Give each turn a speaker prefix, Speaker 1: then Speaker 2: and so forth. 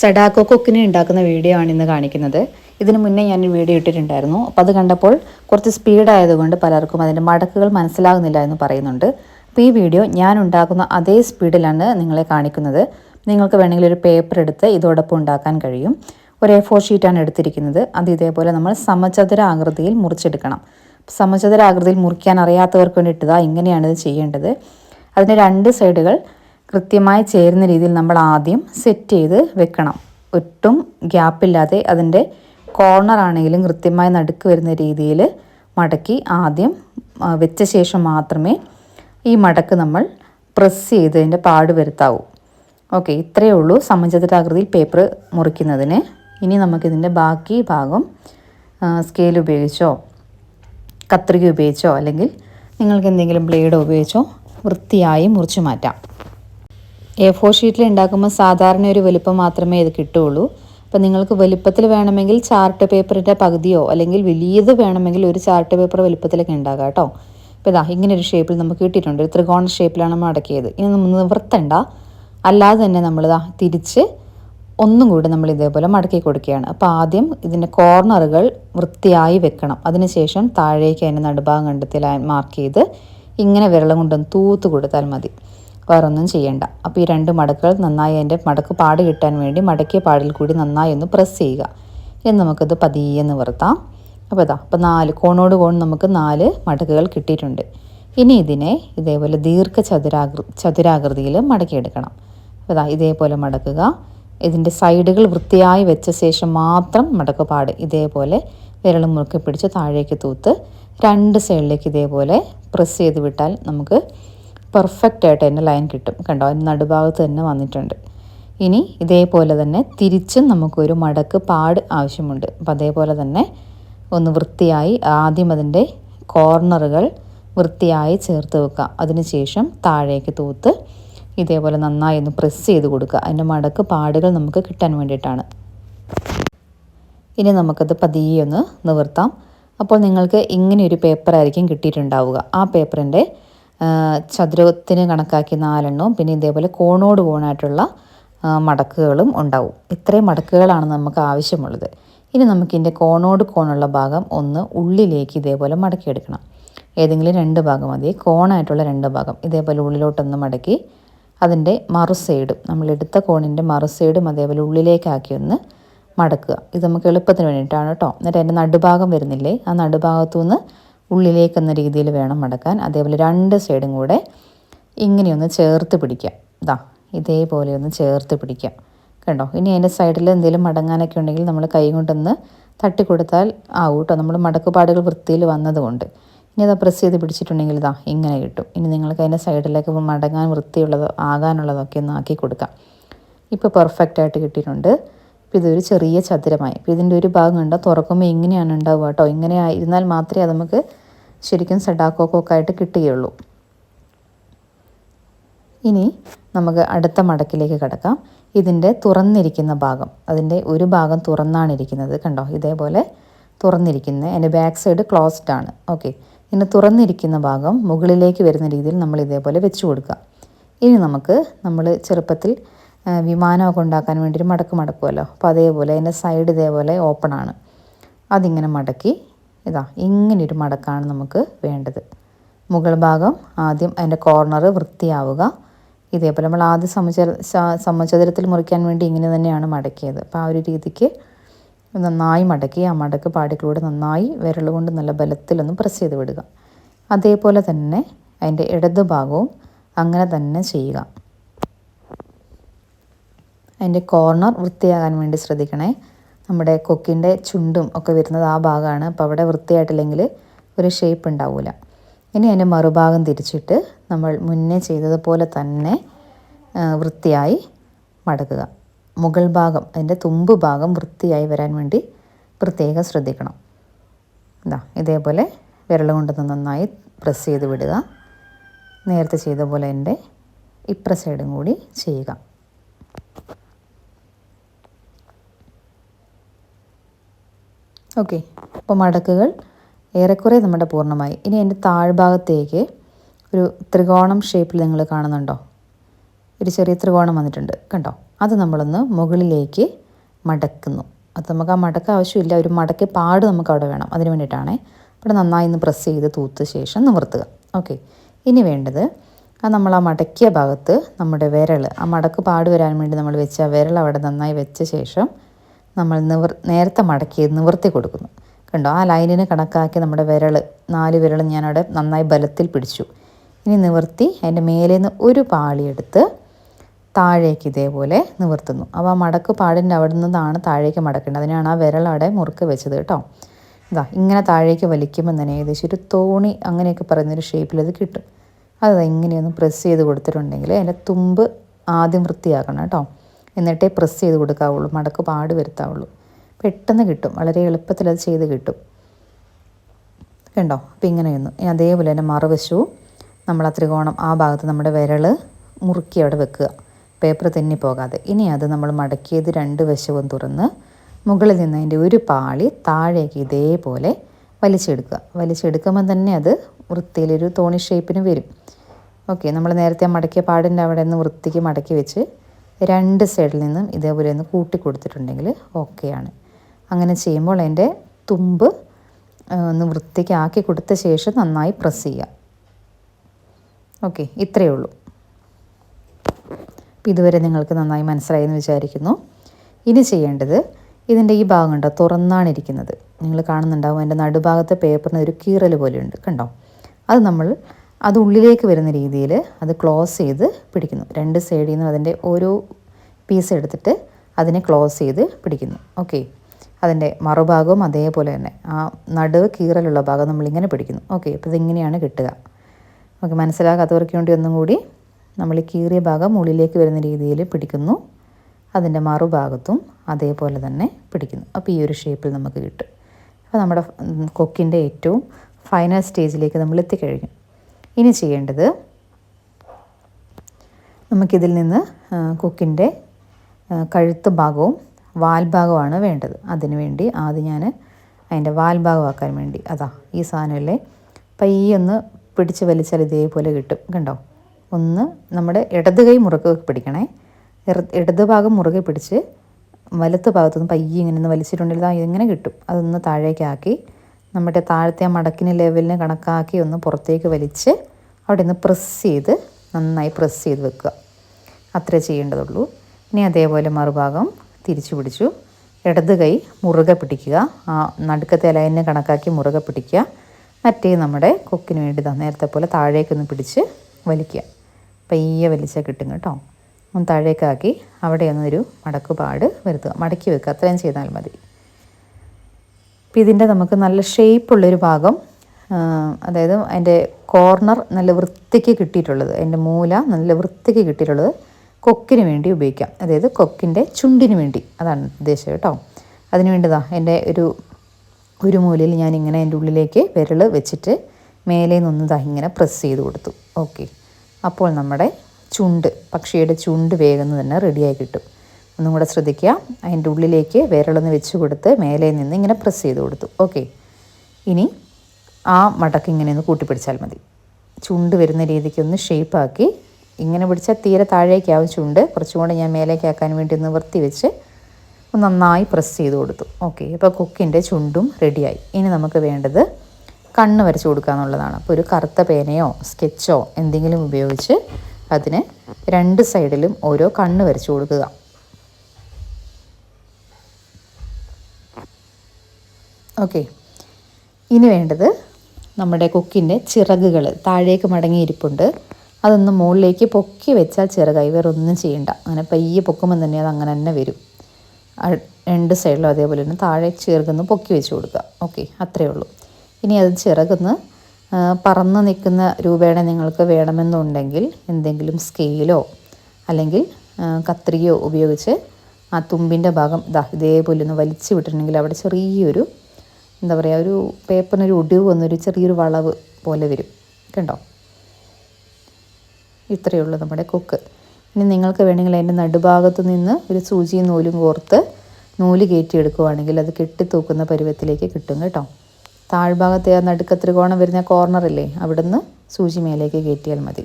Speaker 1: Sadako കൊക്കിനെ ഉണ്ടാക്കുന്ന video ആണ് ഇന്ന് കാണിക്കുന്നത്. ഇതിന് മുന്നേ ഞാൻ വീഡിയോ ഇട്ടിട്ടുണ്ടായിരുന്നു. അപ്പോൾ അത് കണ്ടപ്പോൾ കുറച്ച് സ്പീഡായതുകൊണ്ട് പലർക്കും അതിന്റെ മടക്കുകൾ മനസ്സിലാകുന്നില്ല എന്ന് പറയുന്നുണ്ട്. അപ്പോൾ ഈ വീഡിയോ ഞാൻ ഉണ്ടാക്കുന്ന അതേ സ്പീഡിലാണ് നിങ്ങളെ കാണിക്കുന്നത്. നിങ്ങൾക്ക് വേണമെങ്കിൽ ഒരു പേപ്പർ എടുത്ത് ഇതോടൊപ്പം ഉണ്ടാക്കാൻ കഴിയും. ഒരു എ ഫോർ ഷീറ്റാണ് എടുത്തിരിക്കുന്നത്. അത് ഇതേപോലെ നമ്മൾ സമചതുര ആകൃതിയിൽ മുറിച്ചെടുക്കണം. സമചതുര ആകൃതിയിൽ മുറിക്കാൻ അറിയാത്തവർക്ക് വേണ്ടിയിട്ട് ഇങ്ങനെയാണ് ഇത് ചെയ്യേണ്ടത്. അതിന്റെ രണ്ട് സൈഡുകൾ കൃത്യമായി ചേരുന്ന രീതിയിൽ നമ്മൾ ആദ്യം സെറ്റ് ചെയ്ത് വെക്കണം. ഒട്ടും ഗ്യാപ്പില്ലാതെ അതിന്റെ കോർണർ ആണെങ്കിലും കൃത്യമായി നടുക്ക് വരുന്ന രീതിയിൽ മടക്കി ആദ്യം വെച്ച ശേഷം മാത്രമേ ഈ മടക്ക് നമ്മൾ പ്രസ് ചെയ്തതിന്റെ പാട് വരുത്താവൂ. ഓക്കെ ഇത്രയേ ഉള്ളൂ സമചതുരാകൃതിയിൽ പേപ്പർ മുറിക്കുന്നതിന്. ഇനി നമുക്കിതിന്റെ ബാക്കി ഭാഗം സ്കെയിൽ ഉപയോഗിച്ചോ കത്രിക ഉപയോഗിച്ചോ അല്ലെങ്കിൽ നിങ്ങൾക്ക് എന്തെങ്കിലും ബ്ലേഡ് ഉപയോഗിച്ചോ വൃത്തിയായി മുറിച്ചു മാറ്റാം. എ ഫോർ ഷീറ്റിൽ ഉണ്ടാക്കുമ്പോൾ സാധാരണ ഒരു വലിപ്പം മാത്രമേ ഇത് കിട്ടുകയുള്ളൂ. അപ്പോൾ നിങ്ങൾക്ക് വലിപ്പത്തിൽ വേണമെങ്കിൽ ചാർട്ട് പേപ്പറിന്റെ പകുതിയോ അല്ലെങ്കിൽ വലിയത് വേണമെങ്കിൽ ഒരു ചാർട്ട് പേപ്പർ വലുപ്പത്തിലൊക്കെ ഉണ്ടാകാം കേട്ടോ. അപ്പോൾ ഇതാ ഇങ്ങനെ ഒരു ഷേപ്പിൽ നമുക്ക് കിട്ടിയിട്ടുണ്ട്. ഒരു ത്രികോണ ഷേപ്പിലാണ് നമ്മൾ അടക്കിയത്. ഇനി നമ്മൾ നിവർത്തണ്ട. അല്ലാതെ തന്നെ നമ്മളിതാ തിരിച്ച് ഒന്നും കൂടി നമ്മൾ ഇതേപോലെ മടക്കി കൊടുക്കുകയാണ്. അപ്പോൾ ആദ്യം ഇതിന്റെ കോർണറുകൾ വൃത്തിയായി വെക്കണം. അതിനുശേഷം താഴേക്ക് അതിന്റെ നടുഭാഗം കണ്ടെത്തി മാർക്ക് ചെയ്ത് ഇങ്ങനെ വിരളം കൊണ്ടൊന്ന് തൂത്ത് കൊടുത്താൽ മതി. വേറൊന്നും ചെയ്യണ്ട. അപ്പോൾ ഈ രണ്ട് മടക്കുകൾ നന്നായി അതിന്റെ മടക്ക് പാട് കിട്ടാൻ വേണ്ടി മടക്കിയ പാടിൽ കൂടി നന്നായി ഒന്ന് പ്രസ് ചെയ്യുക. ഇനി നമുക്കത് പതിയെ നിവർത്താം അപ്പോൾ ഇതാ അപ്പോൾ നാല് കോണോട് കോൺ നമുക്ക് നാല് മടക്കുകൾ കിട്ടിയിട്ടുണ്ട്. ഇനി ഇതിനെ ഇതേപോലെ ദീർഘ ചതുരാകൃ ചതുരാകൃതിയിൽ മടക്കിയെടുക്കണം. അപ്പോൾ ഇതാ ഇതേപോലെ മടക്കുക. ഇതിന്റെ സൈഡുകൾ വൃത്തിയായി വെച്ച ശേഷം മാത്രം മടക്ക് പാട്. ഇതേപോലെ വിരൽ മുറുക്കി പിടിച്ച് താഴേക്ക് തൂത്ത് രണ്ട് സൈഡിലേക്ക് ഇതേപോലെ പ്രസ് ചെയ്ത് വിട്ടാൽ നമുക്ക് പെർഫെക്റ്റ് ആയിട്ട് തന്നെ ലൈൻ കിട്ടും. കണ്ടോ? അതിന് നടുഭാഗത്ത് തന്നെ വന്നിട്ടുണ്ട്. ഇനി ഇതേപോലെ തന്നെ തിരിച്ചും നമുക്കൊരു മടക്ക് പാട് ആവശ്യമുണ്ട്. അപ്പോൾ അതേപോലെ തന്നെ ഒന്ന് വൃത്തിയായി ആദ്യം അതിന്റെ കോർണറുകൾ വൃത്തിയായി ചേർത്ത് വെക്കുക. അതിനുശേഷം താഴേക്ക് തൂത്ത് ഇതേപോലെ നന്നായി ഒന്ന് പ്രസ് ചെയ്ത് കൊടുക്കുക. അതിന്റെ മടക്ക് പാടുകൾ നമുക്ക് കിട്ടാൻ വേണ്ടിയിട്ടാണ്. ഇനി നമുക്കത് പതിയെ ഒന്ന് നിവർത്താം. അപ്പോൾ നിങ്ങൾക്ക് ഇങ്ങനെ ഒരു പേപ്പറായിരിക്കും കിട്ടിയിട്ടുണ്ടാവുക. ആ പേപ്പറിന്റെ ചതുരത്തിന് കണക്കാക്കി നാലെണ്ണവും പിന്നെ ഇതേപോലെ കോണോട് കോണായിട്ടുള്ള മടക്കുകളും ഉണ്ടാവും. ഇത്രയും മടക്കുകളാണ് നമുക്ക് ആവശ്യമുള്ളത്. ഇനി നമുക്കിതിന്റെ കോണോട് കോണുള്ള ഭാഗം ഒന്ന് ഉള്ളിലേക്ക് ഇതേപോലെ മടക്കിയെടുക്കണം. ഏതെങ്കിലും രണ്ട് ഭാഗം മതി. കോണായിട്ടുള്ള രണ്ട് ഭാഗം ഇതേപോലെ ഉള്ളിലോട്ടൊന്ന് മടക്കി അതിന്റെ മറു സൈഡും നമ്മൾ എടുത്ത കോണിന്റെ മറു സൈഡും അതേപോലെ ഉള്ളിലേക്കാക്കി ഒന്ന് മടക്കുക. ഇത് നമുക്ക് എളുപ്പത്തിന് വേണ്ടിയിട്ടാണ് കേട്ടോ എന്നിട്ട് അതിന്റെ നടുഭാഗം വരുന്നില്ലേ? ആ നടുഭാഗത്തു നിന്ന് ഉള്ളിലേക്ക് എന്ന രീതിയിൽ വേണം മടക്കാൻ. അതേപോലെ രണ്ട് സൈഡും കൂടെ ഇങ്ങനെയൊന്ന് ചേർത്ത് പിടിക്കാം. ഇതാ ഇതേപോലെ ഒന്ന് ചേർത്ത് പിടിക്കാം. കണ്ടോ? ഇനി അതിന്റെ സൈഡിൽ എന്തെങ്കിലും മടങ്ങാനൊക്കെ ഉണ്ടെങ്കിൽ നമ്മൾ കൈ കൊണ്ടൊന്ന് തട്ടി കൊടുത്താൽ ആവും കേട്ടോ നമ്മൾ മടക്കുപാടുകൾ വൃത്തിയിൽ വന്നതുകൊണ്ട്. ഇനി അത് പ്രസ് ചെയ്ത് പിടിച്ചിട്ടുണ്ടെങ്കിൽ ഇതാ ഇങ്ങനെ കിട്ടും. ഇനി നിങ്ങൾക്ക് അതിന്റെ സൈഡിലേക്ക് മടങ്ങാൻ വൃത്തിയുള്ളത് ആകാനുള്ളതൊക്കെ ഒന്ന് ആക്കി കൊടുക്കാം. ഇപ്പോൾ പെർഫെക്റ്റ് ആയിട്ട് കിട്ടിയിട്ടുണ്ട്. ഇപ്പോൾ ഇതൊരു ചെറിയ ചതുരമായി. അപ്പോൾ ഇതിന്റെ ഒരു ഭാഗം കണ്ടോ തുറക്കുമ്പോൾ ഇങ്ങനെയാണ് ഉണ്ടാവുക കേട്ടോ. ഇങ്ങനെ ഇരുന്നാൽ മാത്രമേ അത് നമുക്ക് ശരിക്കും സഡാക്കോക്കൊക്കെ കിട്ടുകയുള്ളൂ. ഇനി നമുക്ക് അടുത്ത മടക്കിലേക്ക് കിടക്കാം. ഇതിന്റെ തുറന്നിരിക്കുന്ന ഭാഗം. അതിന്റെ ഒരു ഭാഗം തുറന്നാണ് ഇരിക്കുന്നത് കണ്ടോ? ഇതേപോലെ തുറന്നിരിക്കുന്ന അതിന്റെ ബാക്ക് സൈഡ് ക്ലോസ്ഡ് ആണ്. ഓക്കെ. ഇനി തുറന്നിരിക്കുന്ന ഭാഗം മുകളിലേക്ക് വരുന്ന രീതിയിൽ നമ്മൾ ഇതേപോലെ വെച്ച് കൊടുക്കുക. ഇനി നമുക്ക് നമ്മൾ ചെറുപ്പത്തിൽ വിമാനമൊക്കെ ഉണ്ടാക്കാൻ വേണ്ടി ഒരു മടക്ക് മടക്കുമല്ലോ അപ്പോൾ അതേപോലെ അതിന്റെ സൈഡ് ഇതേപോലെ ഓപ്പൺ ആണ്. അതിങ്ങനെ മടക്കി ഇതാ ഇങ്ങനെ ഒരു മടക്കാണ് നമുക്ക് വേണ്ടത്. മുകൾ ഭാഗം ആദ്യം അതിന്റെ കോർണർ വൃത്തിയാവുക. ഇതേപോലെ നമ്മൾ ആദ്യം സമച സമചതുരത്തിൽ മുറിക്കാൻ വേണ്ടി ഇങ്ങനെ തന്നെയാണ് മടക്കിയത്. അപ്പോൾ ആ ഒരു രീതിക്ക് നന്നായി മടക്കി ആ മടക്ക് പാടിക്കൂടെ നന്നായി വിരൽ കൊണ്ട് നല്ല ബലത്തിലൊന്ന് പ്രസ് ചെയ്ത് വിടുക. അതേപോലെ തന്നെ അതിന്റെ ഇടത് ഭാഗവും അങ്ങനെ തന്നെ ചെയ്യുക. അതിന്റെ കോർണർ വൃത്തിയാകാൻ വേണ്ടി ശ്രദ്ധിക്കണേ. നമ്മുടെ കൊക്കിന്റെ ചുണ്ടും ഒക്കെ വരുന്നത് ആ ഭാഗമാണ്. അപ്പോൾ അവിടെ വൃത്തിയായിട്ടില്ലെങ്കിൽ ഒരു ഷേപ്പ് ഉണ്ടാവില്ല ഇനി അതിന്റെ മറുഭാഗം തിരിച്ചിട്ട് നമ്മൾ മുന്നേ ചെയ്തതുപോലെ തന്നെ വൃത്തിയായി മടക്കുക മുകൾ ഭാഗം അതിന്റെ തുമ്പ് ഭാഗം വൃത്തിയായി വരാൻ വേണ്ടി പ്രത്യേകം ശ്രദ്ധിക്കണം. ഇതാ ഇതേപോലെ വിരൽ കൊണ്ട് നന്നായി പ്രസ് ചെയ്ത് വിടുക. നേരത്തെ ചെയ്ത പോലെ എന്റെ ഇപ്ര സൈഡും കൂടി ചെയ്യുക. ഓക്കെ. അപ്പോൾ മടക്കുകൾ ഏറെക്കുറെ നമ്മുടെ പൂർണമായി. ഇനി അതിന്റെ താഴ്ഭാഗത്തേക്ക് ഒരു ത്രികോണം ഷേപ്പിൽ നിങ്ങൾ കാണുന്നുണ്ടോ? ഒരു ചെറിയ ത്രികോണം വന്നിട്ടുണ്ട്. കണ്ടോ? അത് നമ്മളൊന്ന് മുകളിലേക്ക് മടക്കുന്നു. അത് നമുക്ക് ആ മടക്ക ആവശ്യമില്ല. ഒരു മടക്കി പാട് നമുക്ക് അവിടെ വേണം. അതിന് വേണ്ടിയിട്ടാണ്. ഇവിടെ നന്നായി ഒന്ന് പ്രസ് ചെയ്ത് തൂത്ത ശേഷം നിവർത്തുക. ഓക്കെ. ഇനി വേണ്ടത് ആ നമ്മൾ ആ മടക്കിയ ഭാഗത്ത് നമ്മുടെ വിരൽ ആ മടക്ക് പാട് വരാൻ വേണ്ടി നമ്മൾ വെച്ച വിരൽ അവിടെ നന്നായി വെച്ച ശേഷം നമ്മൾ നിവർ നേരത്തെ മടക്കി നിവർത്തി കൊടുക്കുന്നു. കണ്ടോ? ആ ലൈനിന് കണക്കാക്കി നമ്മുടെ വിരൽ നാല് വിരൽ ഞാനവിടെ നന്നായി ബലത്തിൽ പിടിച്ചു. ഇനി നിവർത്തി അതിന്റെ നിന്ന് ഒരു പാളിയെടുത്ത് താഴേക്ക് ഇതേപോലെ നിവർത്തുന്നു. അപ്പോൾ ആ മടക്ക് പാടിന്റെ അവിടെ നിന്നാണ് താഴേക്ക് മടക്കേണ്ടത്. അതിനാണ് ആ വിരൽ അവിടെ മുറുക്ക് വെച്ചത് കേട്ടോ. ഇതാ ഇങ്ങനെ താഴേക്ക് വലിക്കുമ്പോൾ തന്നെ ഏകദേശം ഒരു തോണി അങ്ങനെയൊക്കെ പറയുന്നൊരു ഷേപ്പിൽ അത് കിട്ടും. അത് ഇങ്ങനെയൊന്ന് പ്രസ് ചെയ്ത് കൊടുത്തിട്ടുണ്ടെങ്കിൽ അതിന്റെ തുമ്പ് ആദ്യം വൃത്തിയാക്കണം കേട്ടോ. എന്നിട്ടേ പ്രസ് ചെയ്ത് കൊടുക്കാവുള്ളൂ. മടക്ക് പാട് വരുത്താവുള്ളൂ. പെട്ടെന്ന് കിട്ടും. വളരെ എളുപ്പത്തിൽ അത് ചെയ്ത് കിട്ടും. കണ്ടോ? അപ്പോൾ ഇങ്ങനെയൊന്നു ഇനി അതേപോലെ തന്നെ മറുവശവും നമ്മൾ ആ ത്രികോണം ആ ഭാഗത്ത് നമ്മുടെ വിരൽ മുറുക്കി അവിടെ വെക്കുക. പേപ്പർ തെന്നി പോകാതെ. ഇനി അത് നമ്മൾ മടക്കിയത് രണ്ട് വശവും തുറന്ന് മുകളിൽ നിന്ന് അതിന്റെ ഒരു പാളി താഴേക്ക് ഇതേപോലെ വലിച്ചെടുക്കുക. വലിച്ചെടുക്കുമ്പോൾ തന്നെ അത് വൃത്തിയിലൊരു തോണി ഷേപ്പിന് വരും. ഓക്കെ നമ്മൾ നേരത്തെ മടക്കിയ പാടിന്റെ അവിടെ നിന്ന് വൃത്തിക്ക് മടക്കി വെച്ച് രണ്ട് സൈഡിൽ നിന്നും ഇതേപോലെ ഒന്ന് കൂട്ടി കൊടുത്തിട്ടുണ്ടെങ്കിൽ ആണ്. അങ്ങനെ ചെയ്യുമ്പോൾ അതിന്റെ തുമ്പ് ഒന്ന് വൃത്തിക്ക് ആക്കി കൊടുത്ത ശേഷം നന്നായി പ്രസ് ചെയ്യുക. ഓക്കെ ഇത്രയേ ഉള്ളൂ. ഇതുവരെ നിങ്ങൾക്ക് നന്നായി മനസ്സിലായെന്ന് വിചാരിക്കുന്നു. ഇനി ചെയ്യേണ്ടത് ഇതിന്റെ ഈ ഭാഗം കണ്ടോ തുറന്നാണ് ഇരിക്കുന്നത്. നിങ്ങൾ കാണുന്നുണ്ടാവും അതിന്റെ നടുഭാഗത്തെ പേപ്പറിന് ഒരു കീറൽ പോലെയുണ്ട് കണ്ടോ? അത് നമ്മൾ അത് ഉള്ളിലേക്ക് വരുന്ന രീതിയിൽ അത് ക്ലോസ് ചെയ്ത് പിടിക്കുന്നു. രണ്ട് സൈഡിൽ നിന്നും അതിന്റെ ഓരോ പീസ് എടുത്തിട്ട് അതിനെ ക്ലോസ് ചെയ്ത് പിടിക്കുന്നു. ഓക്കെ അതിന്റെ മറുഭാഗവും അതേപോലെ തന്നെ. ആ നടുവ് കീറലുള്ള ഭാഗം നമ്മളിങ്ങനെ പിടിക്കുന്നു. ഓക്കെ അപ്പോൾ ഇതിങ്ങനെയാണ് കിട്ടുക. ഓക്കെ മനസ്സിലാകാത്തവർക്ക് വേണ്ടി ഒന്നും കൂടി നമ്മൾ ഈ കീറിയ ഭാഗം ഉള്ളിലേക്ക് വരുന്ന രീതിയിൽ പിടിക്കുന്നു. അതിന്റെ മറുഭാഗത്തും അതേപോലെ തന്നെ പിടിക്കുന്നു. അപ്പോൾ ഈ ഒരു ഷേപ്പിൽ നമുക്ക് കിട്ടും. അപ്പോൾ നമ്മുടെ കൊക്കിന്റെ ഏറ്റവും ഫൈനൽ സ്റ്റേജിലേക്ക് നമ്മൾ എത്തിക്കഴിഞ്ഞു. ഇനി ചെയ്യേണ്ടത് നമുക്കിതിൽ നിന്ന് കൊക്കിന്റെ കഴുത്ത് ഭാഗവും വാൽഭാഗമാണ് വേണ്ടത്. അതിനുവേണ്ടി ആദ്യം ഞാൻ അതിന്റെ വാൽഭാഗമാക്കാൻ വേണ്ടി. അതാ ഈ സാധനമല്ലേ? പയ്യൊന്ന് പിടിച്ച് വലിച്ചാൽ ഇതേപോലെ കിട്ടും. കണ്ടോ? ഒന്ന് നമ്മുടെ ഇടത് കൈ മുറുകെ പിടിക്കണേ. ഇടത് ഭാഗം മുറുകെ പിടിച്ച് വലത്ത് ഭാഗത്തുനിന്ന് പയ്യെ ഇങ്ങനെ ഒന്ന് വലിച്ചിട്ടുണ്ടെങ്കിൽ ഇതാ ഇങ്ങനെ കിട്ടും. അതൊന്ന് താഴേക്കാക്കി നമ്മുടെ താഴത്തെ മടക്കിന് ലെവലിന് കണക്കാക്കി ഒന്ന് പുറത്തേക്ക് വലിച്ച് അവിടെ നിന്ന് പ്രസ് ചെയ്ത് നന്നായി പ്രസ് ചെയ്ത് വെക്കുക. അത്ര ചെയ്യേണ്ടതുള്ളൂ. ഇനി അതേപോലെ മറുഭാഗം തിരിച്ചു പിടിച്ചു. ഇടത് കൈ മുറുകെ പിടിക്കുക. ആ നടുക്കത്തെ ലൈനിനെ കണക്കാക്കി മുറുകെ പിടിക്കുക. മറ്റേ നമ്മുടെ കൊക്കിന് വേണ്ടി നേരത്തെ പോലെ താഴേക്കൊന്ന് പിടിച്ച് വലിക്കുക. പയ്യെ വലിച്ചാൽ കിട്ടും കേട്ടോ. ഒന്ന് താഴേക്കാക്കി അവിടെ ഒന്നൊരു മടക്കുപാട് വരുത്തുക. മടക്കി വെക്കുക. അത്രയും ചെയ്താൽ മതി. അപ്പോൾ ഇതിന്റെ നമുക്ക് നല്ല ഷേപ്പുള്ളൊരു ഭാഗം അതായത് അതിന്റെ കോർണർ നല്ല വൃത്തിക്ക് കിട്ടിയിട്ടുള്ളത് അതിന്റെ മൂല നല്ല വൃത്തിക്ക് കിട്ടിയിട്ടുള്ളത് കൊക്കിന് വേണ്ടി ഉപയോഗിക്കാം. അതായത് കൊക്കിന്റെ ചുണ്ടിന് വേണ്ടി. അതാണ് ഉദ്ദേശം കേട്ടോ. അതിന് വേണ്ടിതാ എന്റെ ഒരു ഒരു മൂലയിൽ ഞാൻ ഇങ്ങനെ എന്റെ ഉള്ളിലേക്ക് വിരൽ വെച്ചിട്ട് മേലെ നിന്ന് ദാ ഇങ്ങനെ പ്രസ് ചെയ്ത് കൊടുത്തു. ഓക്കെ. അപ്പോൾ നമ്മുടെ ചുണ്ട് പക്ഷിയുടെ ചുണ്ട് വേഗം തന്നെ റെഡിയായി കിട്ടും. ഒന്നും കൂടെ ശ്രദ്ധിക്കുക. അതിന്റെ ഉള്ളിലേക്ക് വിരളൊന്ന് വെച്ച് കൊടുത്ത് മേലെ നിന്ന് ഇങ്ങനെ പ്രസ് ചെയ്ത് കൊടുത്തു. ഓക്കെ ഇനി ആ മടക്ക് ഇങ്ങനെ ഒന്ന് കൂട്ടിപ്പിടിച്ചാൽ മതി. ചുണ്ട് വരുന്ന രീതിക്ക് ഒന്ന് ഷേപ്പാക്കി ഇങ്ങനെ പിടിച്ചാൽ തീരെ താഴേക്കാവും ചുണ്ട്. കുറച്ചും കൂടെ ഞാൻ മേലേക്കാക്കാൻ വേണ്ടി ഒന്ന് വൃത്തി വെച്ച് നന്നായി പ്രസ് ചെയ്ത് കൊടുത്തു. ഓക്കെ ഇപ്പോൾ കുക്കിന്റെ ചുണ്ടും റെഡിയായി ഇനി നമുക്ക് വേണ്ടത് കണ്ണ് വരച്ച് കൊടുക്കുക എന്നുള്ളതാണ്. അപ്പോൾ ഒരു കറുത്ത പേനയോ സ്കെച്ചോ എന്തെങ്കിലും ഉപയോഗിച്ച് അതിന് രണ്ട് സൈഡിലും ഓരോ കണ്ണ് വരച്ച് കൊടുക്കുക. ഓക്കെ ഇനി വേണ്ടത് നമ്മുടെ കൊക്കിന്റെ ചിറകുകൾ താഴേക്ക് മടങ്ങിയിരിപ്പുണ്ട് അതൊന്ന് മുകളിലേക്ക് പൊക്കി വെച്ചാൽ ചിറകായി വേറെ ഒന്നും ചെയ്യണ്ട. അങ്ങനെ പയ്യെ പൊക്കുമ്പോൾ തന്നെ അത് അങ്ങനെ തന്നെ വരും. രണ്ട് സൈഡിലും അതേപോലെ തന്നെ താഴെ ചിറകൊന്ന് പൊക്കി വെച്ച് കൊടുക്കുക. ഓക്കെ അത്രയേ ഉള്ളൂ. ഇനി അത് ചിറകൊന്ന് പറന്ന് നിൽക്കുന്ന രൂപേണ നിങ്ങൾക്ക് വേണമെന്നുണ്ടെങ്കിൽ എന്തെങ്കിലും സ്കെയിലോ അല്ലെങ്കിൽ കത്രികയോ ഉപയോഗിച്ച് ആ തുമ്പിന്റെ ഭാഗം ഇതാ ഇതേപോലെ ഒന്ന് വലിച്ചു വിട്ടിട്ടുണ്ടെങ്കിൽ അവിടെ ചെറിയൊരു എന്താ പറയുക ഒരു പേപ്പറിനൊരു ഒടിവ് വന്നൊരു ചെറിയൊരു വളവ് പോലെ വരും. കണ്ടോ? ഇത്രയേ ഉള്ളൂ നമ്മുടെ കൊക്ക്. ഇനി നിങ്ങൾക്ക് വേണമെങ്കിൽ അതിന്റെ നടുഭാഗത്ത് നിന്ന് ഒരു സൂചിയും നൂലും കോർത്ത് നൂൽ കയറ്റിയെടുക്കുവാണെങ്കിൽ അത് കെട്ടിത്തൂക്കുന്ന പരുവത്തിലേക്ക് കിട്ടും കേട്ടോ. താഴ്ഭാഗത്തെ ആ നടുക്കത്രികോണം വരുന്ന കോർണറില്ലേ അവിടുന്ന് സൂചി മേലേക്ക് കയറ്റിയാൽ മതി.